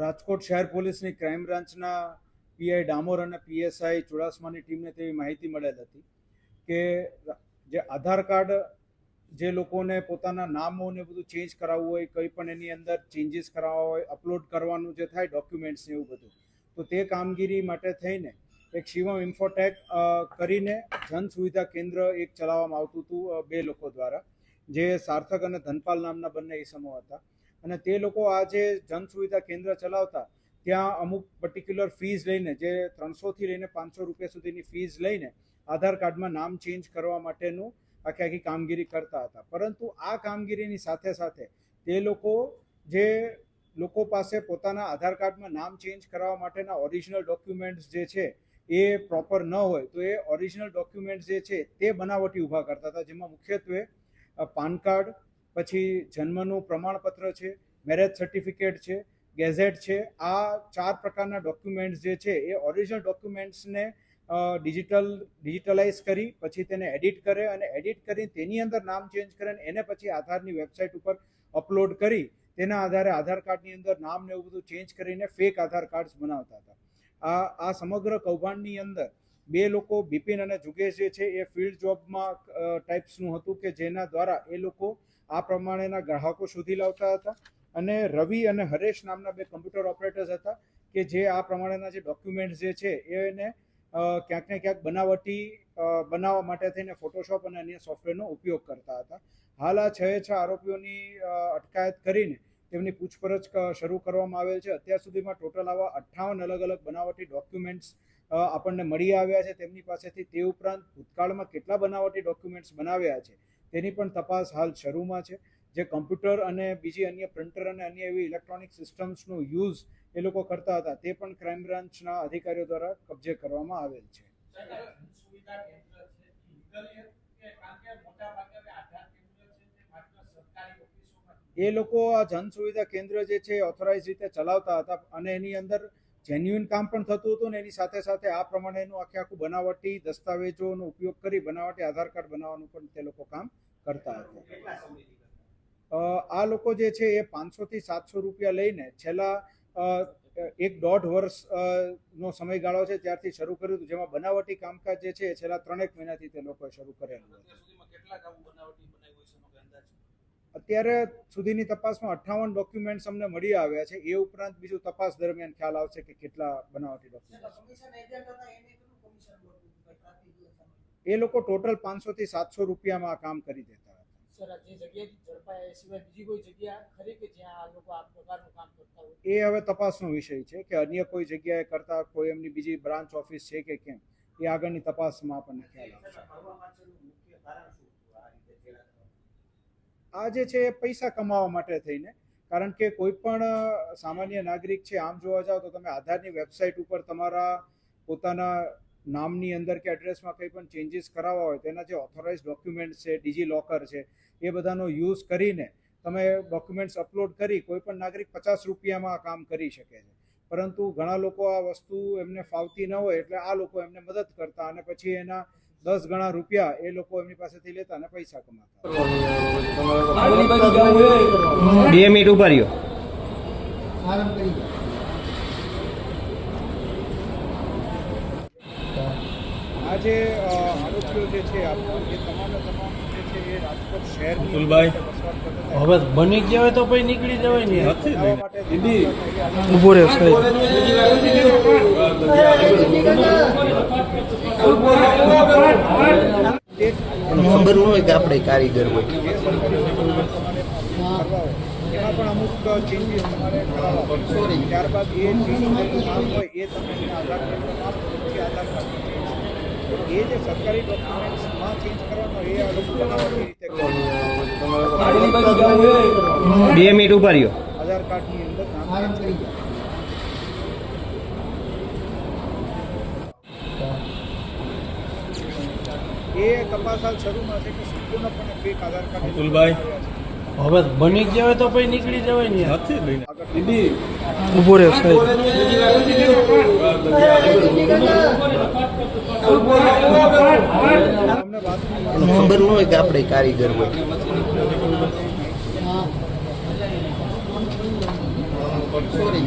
રાજકોટ શહેર પોલીસની ક્રાઇમ બ્રાન્ચના પીઆઈ ડામોર અને પીએસઆઈ ચુડાસમાની ટીમને તેવી માહિતી મળેલ હતી કે જે આધાર કાર્ડ જે લોકોને પોતાના નામો ને બધું ચેન્જ કરાવવું હોય, કંઈ પણ એની અંદર ચેન્જીસ કરાવવા હોય અપલોડ કરવાનું જે થાય ડોક્યુમેન્ટ્સ ને એવું બધું. તો તે કામગીરી માટે થઈને એક શિવમ ઇન્ફોટેક કરીને જન સુવિધા કેન્દ્ર એક ચલાવવામાં આવતું હતું બે લોકો દ્વારા, જે સાર્થક અને ધનપાલ નામના બંને ઇસમો હતા. અને તે લોકો આ જે જન સુવિધા કેન્દ્ર ચલાવતા, ત્યાં અમુક પર્ટિક્યુલર ફીઝ લઈને, જે ત્રણસોથી લઈને પાંચસો રૂપિયા સુધીની ફીઝ લઈને આધાર કાર્ડમાં નામ ચેન્જ કરવા માટેનું આખી આખી કામગીરી કરતા હતા. પરંતુ આ કામગીરીની સાથે સાથે તે લોકો જે લોકો પાસે પોતાના આધાર કાર્ડમાં નામ ચેન્જ કરાવવા માટેના ઓરિજિનલ ડોક્યુમેન્ટ્સ જે છે, એ પ્રોપર ન હોય, તો એ ઓરિજિનલ ડોક્યુમેન્ટ્સ જે છે, તે બનાવટી ઊભા કરતા હતા. જેમાં મુખ્યત્વે પાન કાર્ડ પછી જન્મનું પ્રમાણપત્ર છે મેરેજ સર્ટિફિકેટ છે ગેઝેટ છે, આ ચાર પ્રકારના ડોક્યુમેન્ટ્સ જે છે એ ઓરિજિનલ ડોક્યુમેન્ટ્સને ડિજિટલ ડિજિટલાઇઝ કરી, પછી તેને એડિટ કરે અને એડિટ કરી તેની અંદર નામ ચેન્જ કરે અને એને પછી આધારની વેબસાઇટ ઉપર અપલોડ કરી, તેના આધારે આધાર કાર્ડની અંદર નામ ને એવું બધું ચેન્જ કરીને ફેક આધાર કાર્ડ્સ બનાવતા હતા. આ આ સમગ્ર કૌભાંડની અંદર બે લોકો, બિપિન અને જુગેશ જે છે, એ ફિલ્ડ જોબમાં ટાઈપ્સનું હતું કે જેના દ્વારા એ લોકો આ પ્રમાણેના ગ્રાહકો શોધી લાવતા હતા. અને રવિ અને હરેશ નામના બે કમ્પ્યુટર ઓપરેટર્સ હતા કે જે આ પ્રમાણેના જે ડોક્યુમેન્ટ્સ જે છે, એને ક્યાંક ને ક્યાંક બનાવટી બનાવવા માટે થઈને ફોટોશોપ અને અન્ય સોફ્ટવેરનો ઉપયોગ કરતા હતા. હાલ આ છ છ આરોપીઓની અટકાયત કરીને તેમની પૂછપરછ શરૂ કરવામાં આવેલ છે. અત્યાર સુધીમાં ટોટલ આવા અઠ્ઠાવન અલગ અલગ બનાવટી ડોક્યુમેન્ટ્સ આપણને મળી આવ્યા છે. તેમની પાસેથી તે ઉપરાંત ભૂતકાળમાં કેટલા બનાવટી ડોક્યુમેન્ટ્સ બનાવ્યા છે તેની પણ તપાસ હાલ શરૂમાં છે. જે કમ્પ્યુટર અને બીજી અન્ય પ્રિન્ટર અને અન્ય એવી ઇલેક્ટ્રોનિક સિસ્ટમ્સનો યુઝ એ લોકો કરતા હતા તે પણ ક્રાઇમ બ્રાન્ચના અધિકારીઓ દ્વારા કબજે કરવામાં આવેલ છે. એ લોકો આ જન સુવિધા કેન્દ્ર જે છે ઓથોરાઇઝ રીતે ચલાવતા હતા અને એની અંદર જેન્યુઇન કામ પણ થતું હતું ને એની સાથે સાથે આ પ્રમાણેનું આખે આખું બનાવટી, દસ્તાવેજોનો ઉપયોગ કરી બનાવટી આધાર કાર્ડ બનાવવાનું પણ તે લોકો કામ કરતા હતા. આ લોકો જે છે એ પાંચસોથી સાતસો રૂપિયા લઈને છેલ્લા એક દોઢ વર્ષ નો સમયગાળો છે ત્યારથી શરૂ કર્યું હતું, જેમાં બનાવટી કામકાજ જે છે એ છેલ્લા ત્રણેક મહિનાથી તે લોકોએ શરૂ કરેલું હતું અત્યાર સુધીમાં કેટલા કામ બનાવટી બનાવ્યું હશે એનો કોઈ અંદાજ છે? અત્યારે સુધીની તપાસમાં અઠ્ઠાવન ડોક્યુમેન્ટ્સ અમને મળી આવ્યા છે. એ ઉપરાંત બીજું તપાસ દરમિયાન ખ્યાલ આવશે કે કેટલા બનાવટી ડોક્યુમેન્ટ? એ લોકો ટોટલ પાંચસો થી સાતસો રૂપિયામાં આ કામ કરી દેતા હતા. સર આ જે જગ્યાએથી ઝડપાયા એ સિવાય બીજી કોઈ જગ્યા ખરી કે જ્યાં આ લોકો આ પ્રકારનું કામ કરતા હોય? એ હવે તપાસનો વિષય છે કે અન્ય કોઈ જગ્યાએ કરતા કોઈ એમની બીજી બ્રાન્ચ ઓફિસ છે કે કેમ? એ આગળની તપાસમાં આપણને ખ્યાલ આવશે ભરવા પાછળનું મુખ્ય કારણ શું હતું આ રીતે ચેડા કરવાનું? આ જે છે એ પૈસા કમાવા માટે થઈને, કારણ કે કોઈ પણ સામાન્ય નાગરિક છે, આમ જોવા જાઓ તો તમે આધારની વેબસાઇટ ઉપર તમારા પોતાના નામની અંદર કે એડ્રેસમાં કંઈ પણ ચેન્જીસ કરાવવા હોય, તેના જે ઓથોરાઇઝ ડોક્યુમેન્ટ્સ છે ડીજી લોકર છે, એ બધાનો યુઝ કરીને તમે ડોક્યુમેન્ટ્સ અપલોડ કરી કોઈ પણ નાગરિક પચાસ રૂપિયામાં કામ કરી શકે છે. પરંતુ ઘણા લોકો આ વસ્તુ એમને ફાવતી ન હોય એટલે આ લોકો એમને મદદ કરતા અને પછી એના દસ ગણા રૂપિયા એ લોકો એમની પાસેથી લેતા અને પૈસા કમાતા. બે મિનિટ ઊભા રહ્યો. આજે જે આરોપીઓ જે છે આપણું એ તમામે તમામ જે છે એ રાજકોટ શહેરની અતુલભાઈ. હવે બની ગયા હોય તો પછી નીકળી જવાય ને. દીદી. ઊભો રહે ખબર ન હોય કે આપણે કારીગર હોય. એમાં પણ અમુક ચેન્જીસ તમારે ત્યારબાદ એ નામ હોય એ તમે આધાર કાર્ડનું આધાર કાર્ડ એ જે સરકારી ડોક્યુમેન્ટ્સમાં ચેન્જ કરવાનો એ લોકો રીતે. બે મિનિટ ઊભા રહ્યો. હવે બની ગયા હોય તો પછી નીકળી જવાય ને આગળ ઊભો રહ્યો સાહેબ ખબર ન હોય કે આપણે કારીગર હોય. સોરી